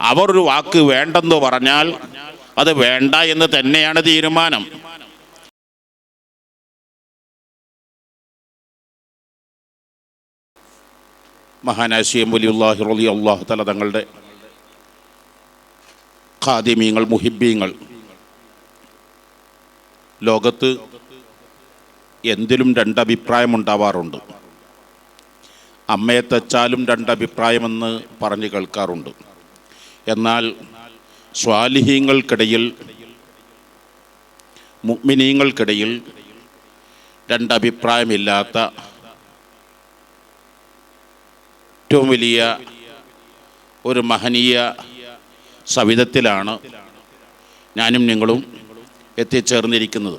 അവർ ഒരു വാക്ക് വേണ്ടെന്ന് പറഞ്ഞാൽ അത് വേണ്ട എന്ന് തന്നെയാണ് തീരുമാനം. മഹാനാശിയം വലിയുല്ലാഹി റലി അള്ളാഹു തല തങ്ങളുടെ ഖാദിമീങ്ങൾ മുഹിബീങ്ങൾ ലോകത്ത് എന്തിലും രണ്ടഭിപ്രായം ഉണ്ടാവാറുണ്ട് അമ്മയെ തെച്ചാലും രണ്ടഭിപ്രായമെന്ന് പറഞ്ഞു കേൾക്കാറുണ്ട്. എന്നാൽ സ്വാലിഹീങ്ങൾക്കിടയിൽ മുഗ്മിനീങ്ങൾക്കിടയിൽ രണ്ടഭിപ്രായമില്ലാത്ത ഏറ്റവും വലിയ ഒരു മഹനീയ സവിധത്തിലാണ് ഞാനും നിങ്ങളും എത്തിച്ചേർന്നിരിക്കുന്നത്.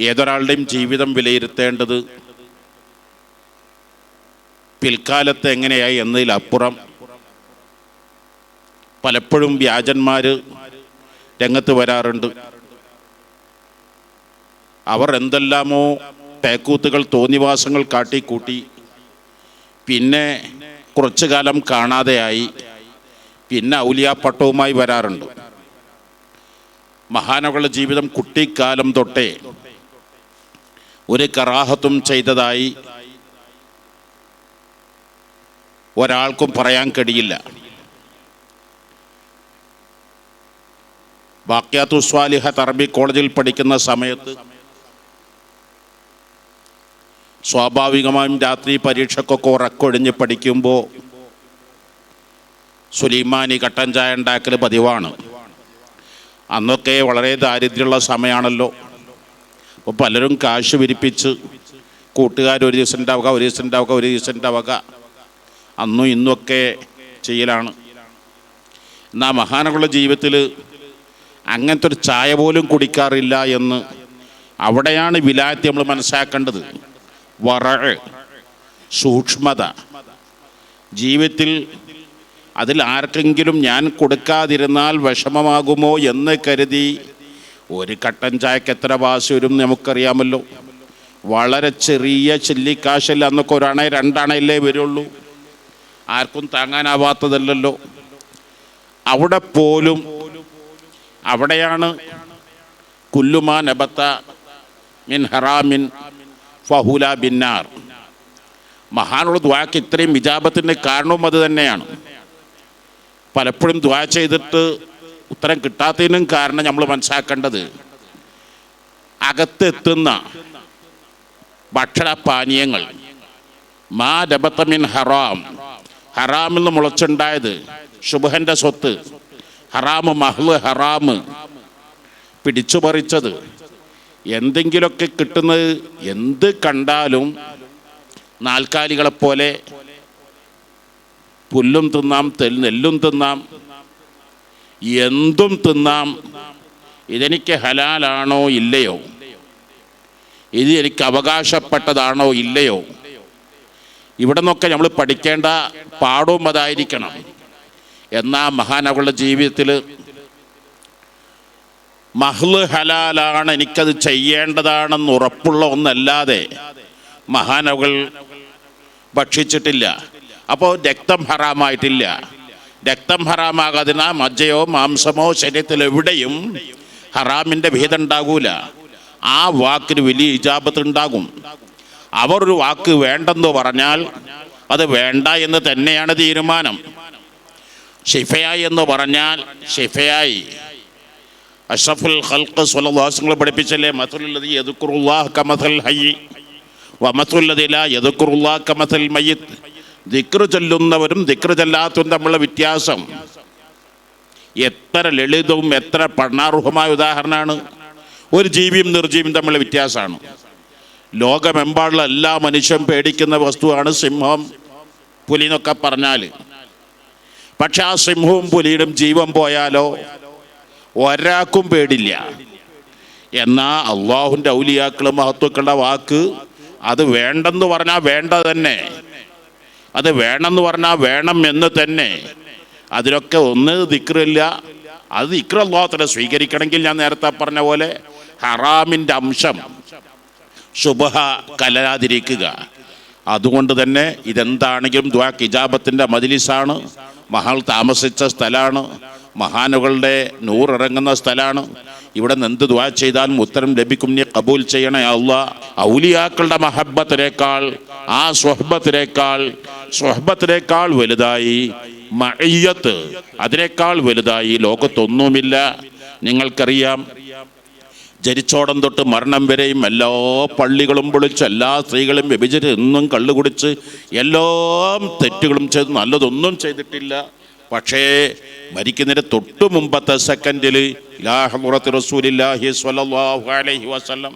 ഏതൊരാളുടെയും ജീവിതം വിലയിരുത്തേണ്ടത് പിൽക്കാലത്ത് എങ്ങനെയായി എന്നതിലപ്പുറം പലപ്പോഴും വ്യാജന്മാർ രംഗത്ത് വരാറുണ്ട്. അവർ എന്തെല്ലാമോ തേക്കൂത്തുകൾ തോന്നിവാസങ്ങൾ കാട്ടിക്കൂട്ടി. പിന്നെ കുറച്ചു കാലം കാണാതെയായി. പിന്നെ ഔലിയാപ്പട്ടവുമായി വരാറുണ്ട്. മഹാനവകളുടെ ജീവിതം കുട്ടിക്കാലം തൊട്ടേ ഒരു കറാഹത്തും ചെയ്തതായി ഒരാൾക്കും പറയാൻ കഴിയില്ല. ബാക്യാത്തു സ്വാലിഹ തറബി കോളേജിൽ പഠിക്കുന്ന സമയത്ത് സ്വാഭാവികമായും രാത്രി പരീക്ഷക്കൊക്കെ ഉറക്കൊഴിഞ്ഞ് പഠിക്കുമ്പോൾ സുലൈമാനി കട്ടൻ ചായ ഉണ്ടാക്കൽ പതിവാണ്. അന്നൊക്കെ വളരെ ദാരിദ്ര്യമുള്ള സമയമാണല്ലോ അപ്പോൾ പലരും കാശ് വിരിപ്പിച്ച് കൂട്ടുകാർ ഒരു ദിവസം ഉണ്ടാവുക ഒരു ദിവസം ഉണ്ടാവുക ഒരു ദിവസം ഉണ്ടാവുക. അന്നും ഇന്നുമൊക്കെ ചെയ്യലാണ്. എന്നാൽ മഹാനകളുടെ ജീവിതത്തിൽ അങ്ങനത്തെ ഒരു ചായ പോലും കുടിക്കാറില്ല എന്ന് അവിടെയാണ് വിലായത്ത് നമ്മൾ മനസ്സിലാക്കേണ്ടത്. വറ സൂക്ഷ്മത. ജീവിതത്തിൽ അതിൽ ആർക്കെങ്കിലും ഞാൻ കൊടുക്കാതിരുന്നാൽ വിഷമമാകുമോ എന്ന് കരുതി ഒരു കട്ടൻ ചായക്ക് എത്ര വാശി വരും നമുക്കറിയാമല്ലോ. വളരെ ചെറിയ ചില്ലിക്കാശല്ല അന്നൊക്കെ ഒരണ രണ്ടണയല്ലേ വരുള്ളൂ. ആർക്കും താങ്ങാനാവാത്തതല്ലല്ലോ. അവിടെ പോലും അവിടെയാണ് കുല്ലുമാ നബത്ത മിൻ ഹറാമിൻ ഫഹുല ബിന്നാർ. മഹാനുള്ള ദ്വാക്ക് ഇത്രയും വിജാപത്തിന്റെ കാരണവും അത് തന്നെയാണ്. പലപ്പോഴും ദ്വാ ചെയ്തിട്ട് ഉത്തരം കിട്ടാത്തതിനും കാരണം നമ്മൾ മനസ്സിലാക്കേണ്ടത് അകത്തെത്തുന്ന ഭക്ഷണപാനീയങ്ങൾ മാ ഡബത്തമിൻ ഹറാം ഹറാമിൽ നിന്ന് മുളച്ചുണ്ടായത് ശുഭഹന്റെ സ്വത്ത് ഹറാമ് മഹ്ല് ഹറാമ്. പിടിച്ചു പറിച്ചത്. എന്തെങ്കിലുമൊക്കെ കിട്ടുന്നത് എന്ത് കണ്ടാലും നാൽക്കാലികളെപ്പോലെ പുല്ലും തിന്നാം നെല്ലും തിന്നാം. എന്തും തിന്നാം. ഇതെനിക്ക് ഹലാലാണോ ഇല്ലയോ? ഇത് എനിക്ക് അവകാശപ്പെട്ടതാണോ ഇല്ലയോ? ഇവിടെ നിന്നൊക്കെ നമ്മൾ പഠിക്കേണ്ട പാഠവും അതായിരിക്കണം. എന്നാൽ മഹാനവളുടെ ജീവിതത്തിൽ മഹ്ല് ഹലാലാണ് എനിക്കത് ചെയ്യേണ്ടതാണെന്ന് ഉറപ്പുള്ള ഒന്നല്ലാതെ മഹാനവകൾ ഭക്ഷിച്ചിട്ടില്ല. അപ്പോൾ രക്തം ഹറാമായിട്ടില്ല. രക്തം ഹറാമാകാതിനാ മജ്ജയോ മാംസമോ ശരീരത്തിൽ എവിടെയും ഹറാമിന്റെ ഭേദം ഉണ്ടാകൂല ആ വാക്കിന് വലിയ ഇജാപത്ത് ഉണ്ടാകും അവർ ഒരു വാക്ക് വേണ്ടെന്ന് പറഞ്ഞാൽ അത് വേണ്ട എന്ന് തന്നെയാണ് തീരുമാനം. ഷിഫയായി എന്ന് പറഞ്ഞാൽ ഷിഫയായി. അഷ്റഫുൽ ഹൽക്ക് സ്വലവാസങ്ങൾ പഠിപ്പിച്ചല്ലേ മസുല്ലതി യദുക്കുറുല്ലാഹ് കമസൽ ഹയ്യി വമസുല്ലതില യദുക്കുറുല്ലാഹ് കമസൽ മയ്യിത്. ദിക്റ് ചൊല്ലുന്നവരും ദിക്ർ ചൊല്ലാത്തവരും തമ്മിലുള്ള വ്യത്യാസം. എത്ര ലളിതവും എത്ര പഠനാർഹമായ ഉദാഹരണമാണ്. ഒരു ജീവിയും നിർജീവിയും തമ്മിലുള്ള വ്യത്യാസമാണ്. ലോകമെമ്പാടുള്ള എല്ലാ മനുഷ്യരും പേടിക്കുന്ന വസ്തുവാണ് സിംഹം. പുലിന്നൊക്കെ പറഞ്ഞാൽ പക്ഷെ ആ സിംഹവും പുലിയിടും ജീവൻ പോയാലോ? ഒരാൾക്കും പേടില്ല. എന്നാ അള്ളാഹുന്റെ ഔലിയാക്കൾ മഹത്വക്കളുടെ വാക്ക് അത് വേണ്ടെന്ന് പറഞ്ഞാൽ വേണ്ട തന്നെ. അത് വേണമെന്ന് പറഞ്ഞാൽ വേണം എന്ന് തന്നെ. അതിലൊക്കെ ഒന്ന് ദിക്റില്ല. അത് ദിക്ർ അള്ളാഹത്തിനെ സ്വീകരിക്കണമെങ്കിൽ ഞാൻ നേരത്തെ പറഞ്ഞ പോലെ ഹറാമിന്റെ അംശം. ശുഭ കലരാതിരിക്കുക. അതുകൊണ്ട് തന്നെ ഇതെന്താണെങ്കിലും ദ്വാ കിജാബത്തിന്റെ മജിലിസാണ്. മഹാൾ താമസിച്ച സ്ഥലമാണ് മഹാനുകളുടെ നൂറിറങ്ങുന്ന സ്ഥലമാണ് ഇവിടെ നിന്ന് എന്ത് ദ്വാ ചെയ്താലും ഉത്തരം ലഭിക്കും. നീ കബൂൽ ചെയ്യണേ അല്ല ഔലിയാക്കളുടെ മഹബത്തിനേക്കാൾ ആ സ്വഹബത്തിനേക്കാൾ സ്വഹബത്തിനേക്കാൾ വലുതായി മയ്യത്ത് അതിനേക്കാൾ വലുതായി. ലോകത്തൊന്നുമില്ല. നിങ്ങൾക്കറിയാം ജനിച്ചോടം തൊട്ട് മരണം വരെയും എല്ലാ പള്ളികളും പൊളിച്ച് എല്ലാ സ്ത്രീകളും വ്യഭിചരി എന്നും കള്ളു കുടിച്ച് എല്ലാം തെറ്റുകളും ചെയ്ത് നല്ലതൊന്നും ചെയ്തിട്ടില്ല. പക്ഷേ മരിക്കുന്നതിന് തൊട്ട് മുമ്പത്തെ സെക്കൻഡിൽ ഇലാഹുറത്ത് റസൂലില്ലാഹി സ്വല്ലല്ലാഹു അലൈഹി വസല്ലം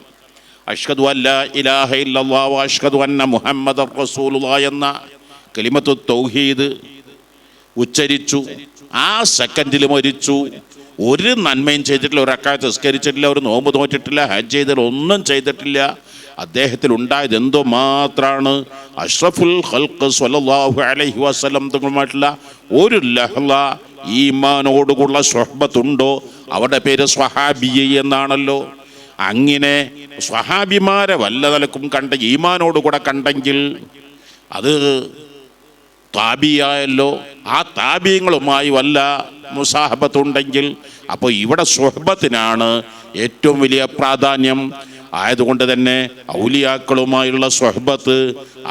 അഷ്ഹദു അല്ല ഇലാഹ ഇല്ലാഹു അഷ്ഹദു അന്ന മുഹമ്മദ് എന്ന കലിമത്തു തൗഹീദ് ഉച്ചരിച്ചു. ആ സെക്കൻഡിൽ മരിച്ചു. ഒരു നന്മയും ചെയ്തിട്ടില്ല ഒരു അക്കാലത്ത് നിസ്കരിച്ചിട്ടില്ല ഒരു നോമ്പ് നോറ്റിട്ടില്ല ഹജ്ജ് ചെയ്തിട്ടില്ല ഒന്നും ചെയ്തിട്ടില്ല. അദ്ദേഹത്തിൽ ഉണ്ടായത് എന്തോ മാത്രമാണ് അഷ്റഫുൽ ഹൽക്ക് സ്വല്ലല്ലാഹു അലഹി വസ്ലം തങ്ങളുമായിട്ടുള്ള ഒരു ലഹ്ല ഈമാനോടുകൂടുള്ള സ്വഹബത്തുണ്ടോ? അവരുടെ പേര് സ്വഹാബി എന്നാണല്ലോ. അങ്ങനെ സ്വഹാബിമാരെ വല്ല നിലക്കും കണ്ട ഈമാനോടുകൂടെ കണ്ടെങ്കിൽ അത് താബിയായല്ലോ. ആ താബീങ്ങളുമായി വല്ല മുസാഹബത്തുണ്ടെങ്കിൽ അപ്പോൾ ഇവിടെ സുഹബത്തിനാണ് ഏറ്റവും വലിയ പ്രാധാന്യം. ആയതുകൊണ്ട് തന്നെ ഔലിയാക്കളുമായുള്ള സ്വഹബത്ത്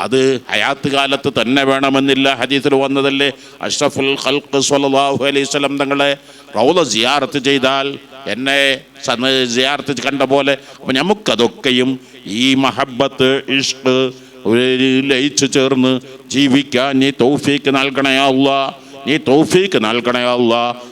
അത് ഹയാത്ത് കാലത്ത് തന്നെ വേണമെന്നില്ല. ഹദീസിൽ വന്നതല്ലേ അഷ്റഫുൽ ഖൽഖ് സ്വല്ലല്ലാഹു അലൈഹി വസല്ലം തങ്ങളെ റൗള സിയാറത്ത് ചെയ്താൽ എന്നെ സിയാറത്ത് കണ്ട പോലെ അപ്പം നമുക്കതൊക്കെയും ഈ മഹബത്ത് ഒരു ലയിച്ചു ചേർന്ന് ജീവിക്കാൻ നീ തൗഫീക്ക് നൽകണേ നീ തൗഫീക്ക് നൽകണേ